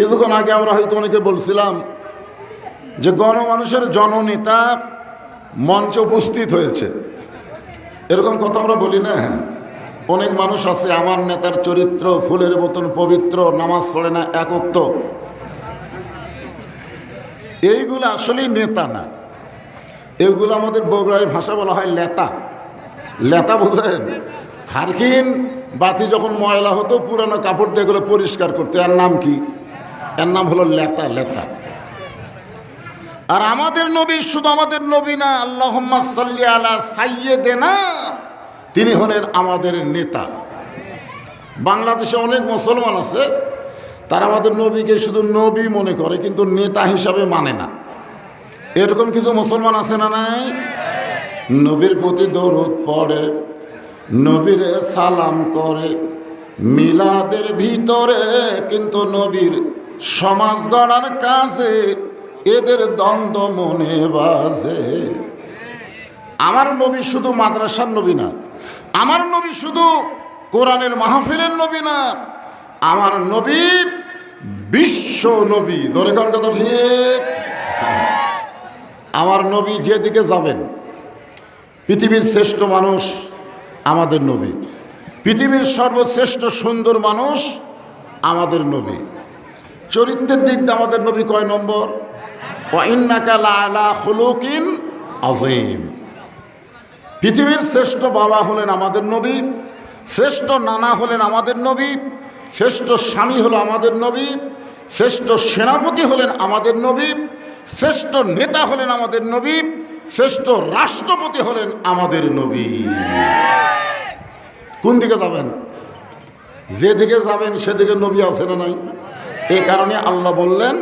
কিছুক্ষণ আগে আমরা হয়তো অনেকে বলছিলাম যে গণমানুষের জননেতা মঞ্চে উপস্থিত হয়েছে। এরকম কথা আমরা বলি না হ্যাঁ। অনেক মানুষ আছে, আমার নেতার চরিত্র, ফুলের মতন পবিত্র, নামাজ পড়ে না, একত্ব। এইগুলো আসলেই নেতা না। এগুলো আমাদের বগুড়ায় ভাষা বলা হয় লেতা। লেতা বোঝেন? হারকিন বাতি যখন ময়লা হতো, পুরানো কাপড় দিয়ে এগুলো পরিষ্কার করতে। আর নাম কি? এর নাম হলো লেতা লেতা। আর আমাদের নবী শুধু আমাদের নবী না আল্লাহ সাল্লি আলা সাইয়ে না তিনি হলেন আমাদের নেতা। বাংলাদেশে অনেক মুসলমান আছে, তারা আমাদের নবীকে শুধু নবী মনে করে, কিন্তু নেতা হিসাবে মানে না। এরকম কিছু মুসলমান আছে না নাই? নবীর প্রতি দরুদ পড়ে, নবীরে সালাম করে, মিলাদের ভিতরে, কিন্তু নবীর সমাজ গড়ার কাজে এদের দ্বন্দ্ব মনে বাজে। আমার নবী শুধু মাদ্রাসার নবী না, আমার নবী শুধু কোরআনের মাহফিলের নবী না, আমার নবী বিশ্ব নবী। ধরে কোন কথা ঠিক? আমার নবী যেদিকে যাবেন, পৃথিবীর শ্রেষ্ঠ মানুষ আমাদের নবী। পৃথিবীর সর্বশ্রেষ্ঠ সুন্দর মানুষ আমাদের নবী। চরিত্রের দিক দিয়ে আমাদের নবী কয় নম্বর? আজিম পৃথিবীর শ্রেষ্ঠ বাবা হলেন আমাদের নবী, শ্রেষ্ঠ নানা হলেন আমাদের নবী, শ্রেষ্ঠ স্বামী হলো আমাদের নবী, শ্রেষ্ঠ সেনাপতি হলেন আমাদের নবী, শ্রেষ্ঠ নেতা হলেন আমাদের নবী, শ্রেষ্ঠ রাষ্ট্রপতি হলেন আমাদের নবী। কোন দিকে যাবেন? যেদিকে যাবেন, সেদিকে নবী আছে না নাই? এই কারণে আল্লাহ বললেন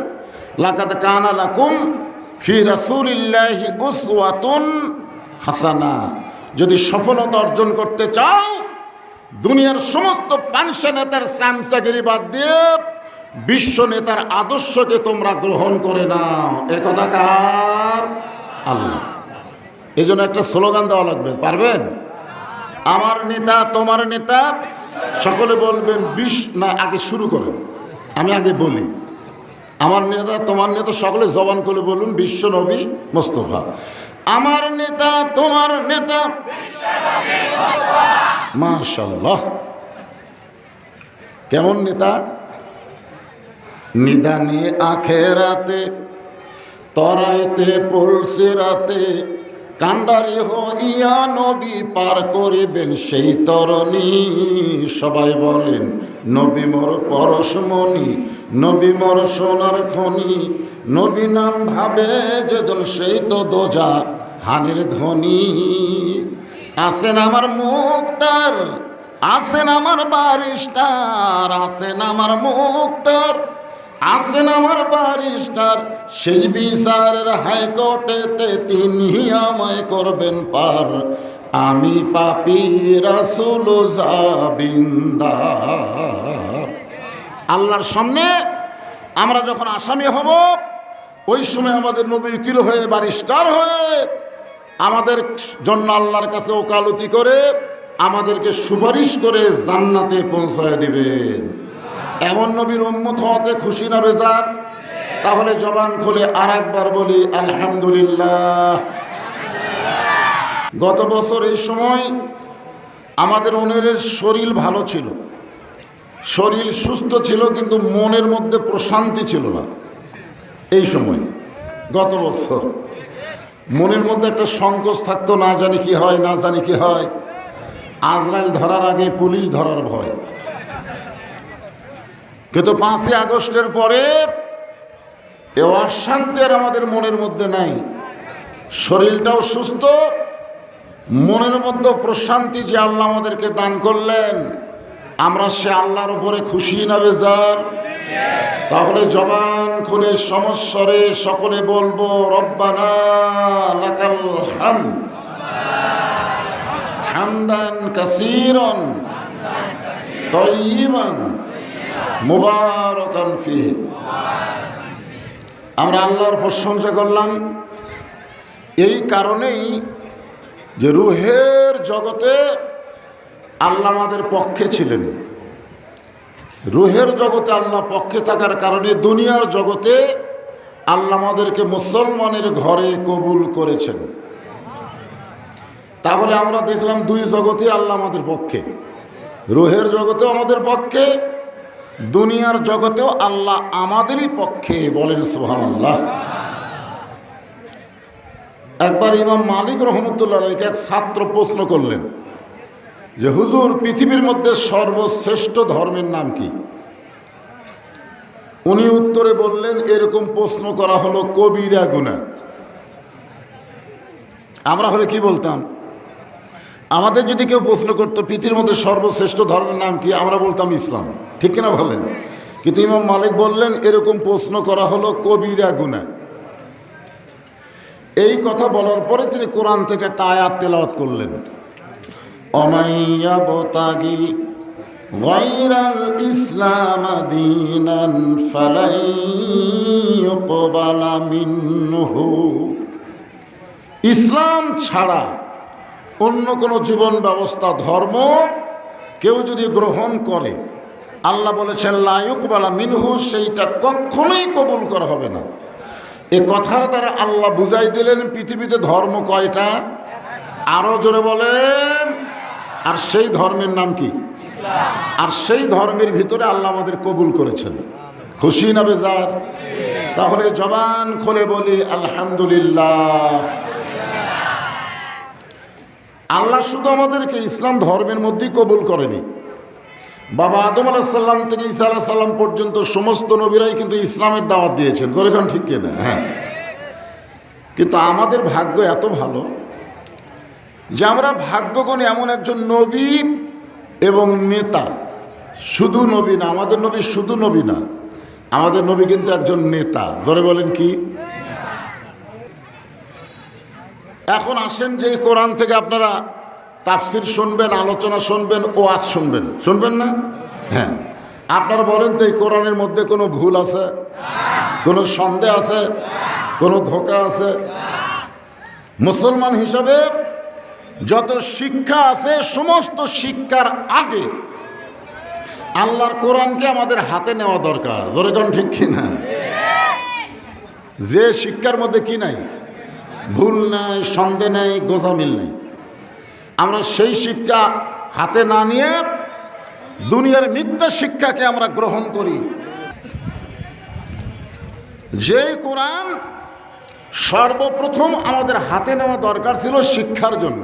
লাকাত কানা লাকুম ফি রাসূলিল্লাহি উসওয়াতুন হাসানা। যদি সফলতা অর্জন করতে চাও, দুনিয়ার সমস্ত পাংশা নেতার স্যামসাগিরি বাদ দিয়ে বিশ্ব নেতার আদর্শকে তোমরা গ্রহণ করে নাও। এ কথা কার? আল্লাহ। এই জন্য একটা স্লোগান দেওয়া লাগবে, পারবেন? আমার নেতা, তোমার নেতা, সকলে বলবেন, বিশ না, আগে শুরু করেন। আমি আগে বলি, আমার নেতা, তোমার নেতা সকলে জবান করে বলুন, বিশ্ব নবী মোস্তফা। আমার নেতা, তোমার নেতা। মাশাল্লাহ। কেমন নেতা? নিদানে আখেরাতে, তরাইতে পলসে রাতে কান্ডারি হইয়া নবী পার করিবেন সেই তরণী। সবাই বলেন, নবী মোর পরশমণি, নবী মোর সোনার খনি। নবী নাম ভাবে যেজন সেই তো দোজা হানের ধ্বনি আসেন আমার মুক্তার, আসেন আমার বারিস্টার, আসেন আমার মুক্তার। আসেন আমার বারিস্টার শেষ বিচারের হাইকোর্টেতে তিনি আমায় করবেন পার। আমি পাপি রাসুল আল্লাহর সামনে আমরা যখন আসামি হব, ওই সময় আমাদের নবী উকিল হয়ে বারিস্টার হয়ে আমাদের জন্য আল্লাহর কাছে ওকালতি করে আমাদেরকে সুপারিশ করে জান্নাতে পৌঁছায় দিবেন। এমন নবীর উন্মত হওয়াতে খুশি না বেজার? তাহলে জবান খুলে আর একবার বলি, আলহামদুলিল্লাহ। গত বছর এই সময় আমাদের ওনের শরীর ভালো ছিল। শরীর সুস্থ ছিল, কিন্তু মনের মধ্যে প্রশান্তি ছিল না। এই সময়, গত বছর, মনের মধ্যে একটা সংকোচ থাকতো, না জানি কি হয়, না জানি কি হয়। আজরাইল ধরার আগে পুলিশ ধরার ভয়। কিন্তু পাঁচই আগস্টের পরে এ অশান্তি আর আমাদের মনের মধ্যে নাই। শরীরটাও সুস্থ, মনের মধ্যে প্রশান্তি যে আল্লাহ আমাদেরকে দান করলেন। আমরা সে আল্লাহর উপরে খুশি না বেজার। তাহলে জবান খুলে সমস্বরে সকলে বলব, রব্বানা হাম হামদান কাসিরন। তৈবান মুবারকান ফি আমরা আল্লাহর প্রশংসা করলাম। এই কারণেই যে রুহের জগতে আল্লাহ আমাদের পক্ষে ছিলেন। রুহের জগতে আল্লাহ পক্ষে থাকার কারণে দুনিয়ার জগতে আল্লাহ আমাদেরকে মুসলমানের ঘরে কবুল করেছেন। তাহলে আমরা দেখলাম দুই জগতে আল্লাহ আমাদের পক্ষে। রুহের জগতেও আমাদের পক্ষে দুনিয়ার জগতেও আল্লাহ আমাদেরই পক্ষে বলেন সোহান আল্লাহ একবার ইমাম মালিক রহমতুল্লাহ এক ছাত্র প্রশ্ন করলেন যে, হুজুর, পৃথিবীর মধ্যে সর্বশ্রেষ্ঠ ধর্মের নাম কি? উনি উত্তরে বললেন, এরকম প্রশ্ন করা হলো কবিরা গুনা আমরা হলে কি বলতাম? আমাদের যদি কেউ প্রশ্ন করতো, পৃথিবীর মধ্যে সর্বশ্রেষ্ঠ ধর্মের নাম কি? আমরা বলতাম ইসলাম। ঠিক কিনা বললেন কিন্তু ইমাম মালিক বললেন, এরকম প্রশ্ন করা হলো কবিরা গুনা এই কথা বলার পরে তিনি কোরআন থেকে একটা আয়াত তেলাওয়াত করলেন। ইসলাম ছাড়া অন্য কোনো জীবন ব্যবস্থা ধর্ম, কেউ যদি গ্রহণ করে, আল্লাহ বলেছেন লায়ুকবালা মিনহু সেইটা কখনোই কবুল করা হবে না। এ কথার দ্বারা আল্লাহ বুঝাই দিলেন, পৃথিবীতে ধর্ম কয়টা? আরও জোরে বলেন। আর সেই ধর্মের নাম কি? আর সেই ধর্মের ভিতরে আল্লাহ আমাদের কবুল করেছেন। খুশি না বেজার? তাহলে জবান খোলে বলি, আলহামদুলিল্লাহ। আল্লাহ শুধু আমাদেরকে ইসলাম ধর্মের মধ্যেই কবুল করেনি। বাবা আদম আলাহিসাল্লাম থেকে ঈসা আলাহ সাল্লাম পর্যন্ত সমস্ত নবীরাই কিন্তু ইসলামের দাওয়াত দিয়েছেন। যেরকম ঠিক কিনা? হ্যাঁ। কিন্তু আমাদের ভাগ্য এত ভালো যে আমরা ভাগ্যগণে এমন একজন নবী এবং নেতা। শুধু নবী না, আমাদের নবী শুধু নবী না, আমাদের নবী কিন্তু একজন নেতা। ধরে বলেন কি? এখন আসেন যে কোরআন থেকে আপনারা তাফসির শুনবেন, আলোচনা শুনবেন ও আজ শুনবেন। শুনবেন না? হ্যাঁ। আপনারা বলেন তো এই কোরআনের মধ্যে কোনো ভুল আছে? কোনো সন্দেহ আছে? কোনো ধোকা আছে? মুসলমান হিসাবে যত শিক্ষা আছে, সমস্ত শিক্ষার আগে আল্লাহর কোরআনকে আমাদের হাতে নেওয়া দরকার। কোন ঠিক কিনা? যে শিক্ষার মধ্যে কি নাই? ভুল নাই, সন্দেহ নেই, গোজামিল নেই। আমরা সেই শিক্ষা হাতে না নিয়ে দুনিয়ার মিথ্যা শিক্ষাকে আমরা গ্রহণ করি। যে কোরআন সর্বপ্রথম আমাদের হাতে নেওয়া দরকার ছিল শিক্ষার জন্য।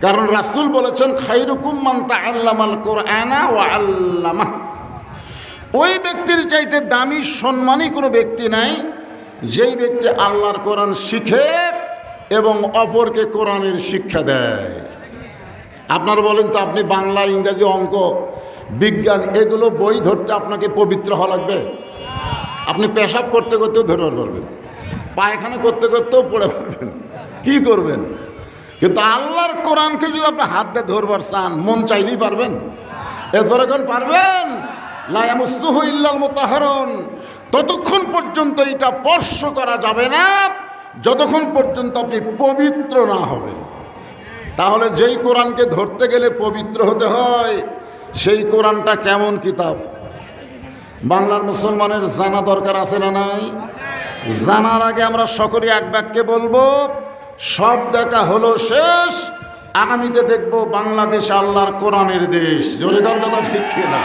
কারণ রাসুল বলেছেন, খাইরুকুম মান্তা আল্লামাল কোরআনা ও আল্লামা ওই ব্যক্তির চাইতে দামি, সম্মানী কোনো ব্যক্তি নাই। যেই ব্যক্তি আল্লাহর কোরআন শিখে এবং অপরকে কোরআনের শিক্ষা দেয়। আপনারা বলেন তো, আপনি বাংলা, ইংরাজি অঙ্ক, বিজ্ঞান, এগুলো বই ধরতে আপনাকে পবিত্র হওয়া লাগবে? আপনি পেশাব করতে করতেও ধরে পারবেন। পায়খানা করতে করতেও পড়ে পারবেন। কি করবেন? কিন্তু আল্লাহর কোরআনকে যদি আপনি হাত দিয়ে ধরবার চান, মন চাইলেই পারবেন। এ ধরেখন পারবেন? লায়ামুসুহ ইল্লাল মোতাহরণ ততক্ষণ পর্যন্ত এটা স্পর্শ করা যাবে না। যতক্ষণ পর্যন্ত আপনি পবিত্র না হবেন। তাহলে যেই কোরআনকে ধরতে গেলে পবিত্র হতে হয়, সেই কোরআনটা কেমন কিতাব? বাংলার মুসলমানের জানা দরকার আছে না নাই? জানার আগে আমরা সকলে এক বাক্যে বলব, সব দেখা হলো শেষ, আগামীতে দেখব বাংলাদেশ আল্লাহর কোরআনের দেশ। জোরে কথা ঠিক না